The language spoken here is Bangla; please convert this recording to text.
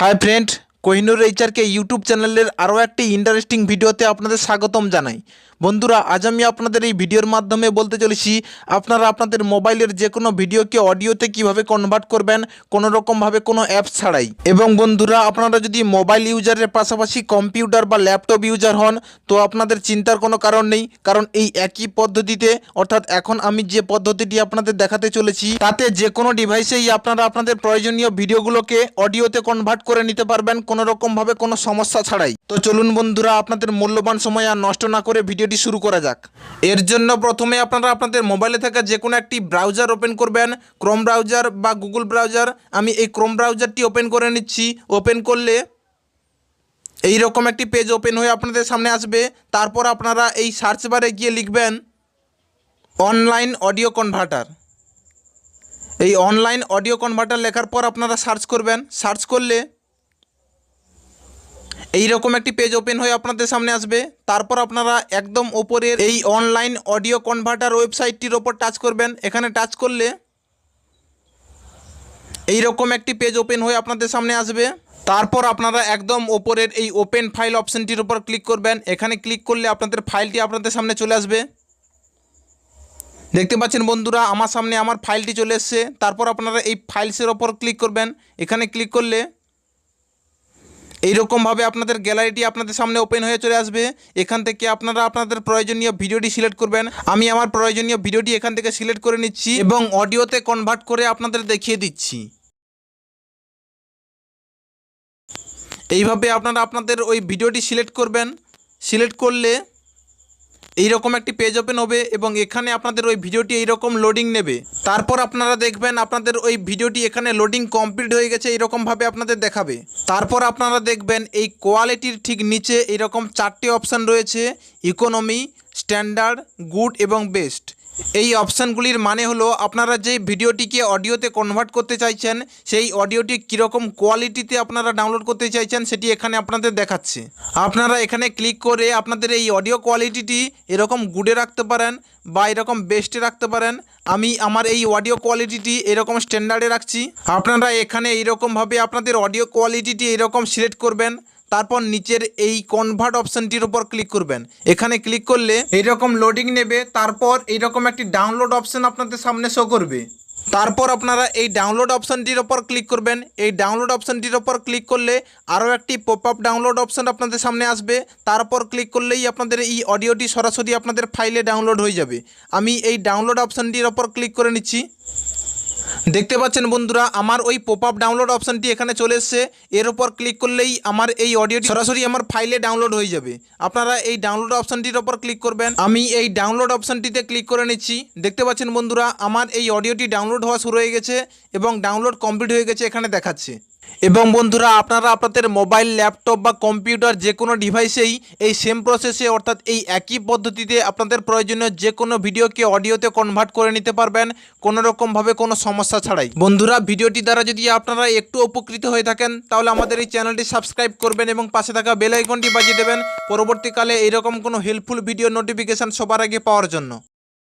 হাই ফ্রেন্ড কোহিনুর এইচারকে ইউটিউব চ্যানেলের আরও একটি ইন্টারেস্টিং ভিডিওতে আপনাদের স্বাগতম জানাই। বন্ধুরা, আজ আমি আপনাদের এই ভিডিওর মাধ্যমে বলতে চলেছি, আপনারা আপনাদের মোবাইলের যে কোনো ভিডিওকে অডিওতে কীভাবে কনভার্ট করবেন কোনো রকমভাবে কোনো অ্যাপস ছাড়াই। এবং বন্ধুরা, আপনারা যদি মোবাইল ইউজারের পাশাপাশি কম্পিউটার বা ল্যাপটপ ইউজার হন, তো আপনাদের চিন্তার কোনো কারণ নেই, কারণ এই একই পদ্ধতিতে, অর্থাৎ এখন আমি যে পদ্ধতিটি আপনাদের দেখাতে চলেছি, তাতে যে কোনো ডিভাইসেই আপনারা আপনাদের প্রয়োজনীয় ভিডিওগুলোকে অডিওতে কনভার্ট করে নিতে পারবেন কোনো রকমভাবে কোনো সমস্যা ছাড়াই। তো চলুন বন্ধুরা, আপনাদের মূল্যবান সময় আর নষ্ট না করে ভিডিওটি শুরু করা যাক। এর জন্য প্রথমে আপনারা আপনাদের মোবাইলে থাকা যে কোনো একটি ব্রাউজার ওপেন করবেন। ক্রোম ব্রাউজার বা গুগল ব্রাউজার। আমি এই ক্রোম ব্রাউজারটি ওপেন করে নিচ্ছি। ওপেন করলে এই রকম একটি পেজ ওপেন হয়ে আপনাদের সামনে আসবে। তারপর আপনারা এই সার্চ বারে গিয়ে লিখবেন, অনলাইন অডিও কনভার্টার এই অনলাইন অডিও কনভার্টার লেখার পর আপনারা সার্চ করবেন। সার্চ করলে এই রকম একটি পেজ ওপেন হয়ে আপনাদের সামনে আসবে। তারপর আপনারা একদম ওপরের এই অনলাইন অডিও কনভার্টার ওয়েবসাইটটির ওপর টাচ করবেন। এখানে টাচ করলে এই রকম একটি পেজ ওপেন হয়ে আপনাদের সামনে আসবে। তারপর আপনারা একদম ওপরের এই ওপেন ফাইল অপশনটির উপর ক্লিক করবেন। এখানে ক্লিক করলে আপনাদের ফাইলটি আপনাদের সামনে চলে আসবে। দেখতে পাচ্ছেন বন্ধুরা, আমার সামনে আমার ফাইলটি চলে এসছে। তারপর আপনারা এই ফাইলসের ওপর ক্লিক করবেন। এখানে ক্লিক করলে এইরকমভাবে আপনাদের গ্যালারিটি আপনাদের সামনে ওপেন হয়ে চলে আসবে। এখান থেকে আপনারা আপনাদের প্রয়োজনীয় ভিডিওটি সিলেক্ট করবেন। আমি আমার প্রয়োজনীয় ভিডিওটি এখান থেকে সিলেক্ট করে নিচ্ছি এবং অডিওতে কনভার্ট করে আপনাদের দেখিয়ে দিচ্ছি। এইভাবে আপনারা আপনাদের ওই ভিডিওটি সিলেক্ট করবেন। সিলেক্ট করলে এইরকম একটি পেজ ওপেন হবে এবং এখানে আপনাদের ওই ভিডিওটি এইরকম লোডিং নেবে। তারপর আপনারা দেখবেন আপনাদের ওই ভিডিওটি এখানে লোডিং কমপ্লিট হয়ে গেছে এইরকমভাবে আপনাদের দেখাবে। তারপর আপনারা দেখবেন এই কোয়ালিটির ঠিক নিচে এইরকম চারটি অপশান রয়েছে ইকোনমি স্ট্যান্ডার্ড গুড এবং বেস্ট এই অপশানগুলির মানে হলো, আপনারা যে ভিডিওটিকে অডিওতে কনভার্ট করতে চাইছেন, সেই অডিওটি কীরকম কোয়ালিটিতে আপনারা ডাউনলোড করতে চাইছেন, সেটি এখানে আপনাদের দেখাচ্ছে। আপনারা এখানে ক্লিক করে আপনাদের এই অডিও কোয়ালিটিটি এরকম গুডে রাখতে পারেন বা এরকম বেস্টে রাখতে পারেন। আমি আমার এই অডিও কোয়ালিটিটি এরকম স্ট্যান্ডার্ডে রাখছি। আপনারা এখানে এইরকমভাবে আপনাদের অডিও কোয়ালিটিটি এরকম সিলেক্ট করবেন। তারপর নিচের এই কনভার্ট অপশানটির উপর ক্লিক করবেন। এখানে ক্লিক করলে এইরকম লোডিং নেবে, তারপর এইরকম একটি ডাউনলোড অপশান আপনাদের সামনে শো করবে। তারপর আপনারা এই ডাউনলোড অপশানটির ওপর ক্লিক করবেন। এই ডাউনলোড অপশানটির ওপর ক্লিক করলে আরও একটি পপ আপ ডাউনলোড অপশান আপনাদের সামনে আসবে। তারপর ক্লিক করলেই আপনাদের এই অডিওটি সরাসরি আপনাদের ফাইলে ডাউনলোড হয়ে যাবে। আমি এই ডাউনলোড অপশানটির ওপর ক্লিক করে নিচ্ছি। দেখতে পাচ্ছেন বন্ধুরা, আমার ওই পপ আপ ডাউনলোড অপশানটি এখানে চলে এসছে। এর উপর ক্লিক করলেই আমার এই অডিওটি সরাসরি আমার ফাইলে ডাউনলোড হয়ে যাবে। আপনারা এই ডাউনলোড অপশানটির ওপর ক্লিক করবেন। আমি এই ডাউনলোড অপশানটিতে ক্লিক করে নিচ্ছি। দেখতে পাচ্ছেন বন্ধুরা, আমার এই অডিওটি ডাউনলোড হওয়া শুরু হয়ে গেছে এবং ডাউনলোড কমপ্লিট হয়ে গেছে এখানে দেখাচ্ছে। এবং বন্ধুরা, আপনারা আপনাদের মোবাইল, ল্যাপটপ বা কম্পিউটার যে কোনো ডিভাইসেই এই সেম প্রসেসে অর্থাৎ এই একই পদ্ধতিতে আপনাদের প্রয়োজনীয় যে কোনো ভিডিওকে অডিওতে কনভার্ট করে নিতে পারবেন, কোনো রকমভাবে কোনো সমস্যা ছাড়াই। বন্ধুরা ভিডিওটি দ্বারা যদি আপনারা একটু উপকৃত হয়ে থাকেন, তাহলে আমাদের এই চ্যানেলটি সাবস্ক্রাইব করবেন এবং পাশে থাকা বেল আইকনটি বাজিয়ে দেবেন। পরবর্তীকালে এইরকম কোনো হেল্পফুল ভিডিও নোটিফিকেশান সবার আগে পাওয়ার জন্য।